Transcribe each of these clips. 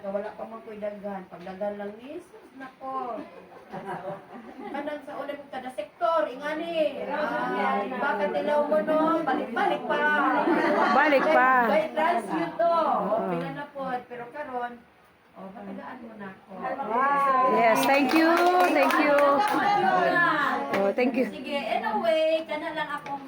ka wala pa man ko'y daghan. Pag daghan lang ni Jesus nako. Kanang sa ulit kada sektor, ingani. Ah, baka tilaw mo no, balik-balik pa. Balik pa. By transmute to. O, pila na po. Pero karon, o, patagaan mo na ako. Yes, thank you. Thank you. Oh, thank you. Sige, anyway, kana lang ako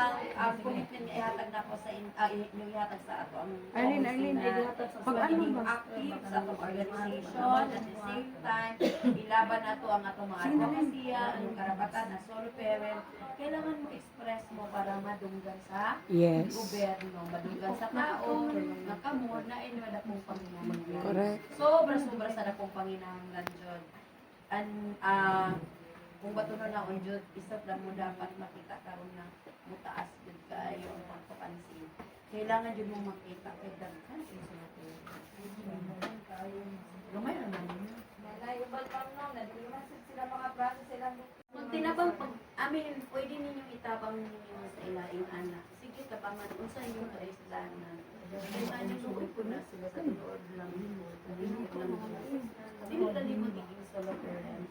ang ang commitment nga ihatag na ako sa in, uh, yung ihatag sa ato ang Arlene, Arlene, na ihatag sa- pag ano ba active sa atong organization at the same time ilaban nato ang atong mga advocacy ang karapatan na solo parent. Kailangan mo express mo para madunggan sa Yes. gobyerno madunggan sa tao nga kamo na inwala dakong panginahanglan Correct. sobra sobra sa dakong panginahanglan jud and ah kung bato na na on jud isap lang mo dapat makita karon na mutaas jud kayo ang pagpapansin kailangan jud mo makita. Kay daghan sa nato gamay ra man yun. Kung tinabang pag amin pwede ninyong itabang ninyo sa ilaing anak. Sige tabangan unsa yung kaisdanan kaya tani luoy ko na sila sa tuod lang Dili lang dili lang magiging solo parent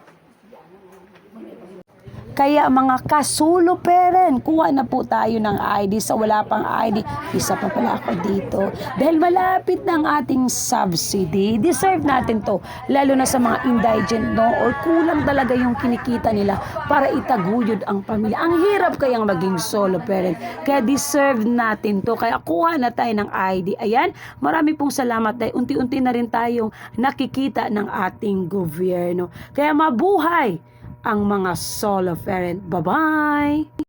Kaya mga kasulo peren, kuha na po tayo ng ID sa wala pang ID. Isa pa pala ako dito. Dahil malapit ang ating subsidy, deserve natin to. Lalo na sa mga indigent, no? Or kulang talaga yung kinikita nila para itaguyod ang pamilya. Ang hirap kayang maging solo parent. Kaya deserve natin to. Kaya kuha na tayo ng ID. Ayan, marami pong salamat dahil unti-unti na rin tayong nakikita ng ating gobyerno. Kaya mabuhay ang mga solo parent. Bye-bye!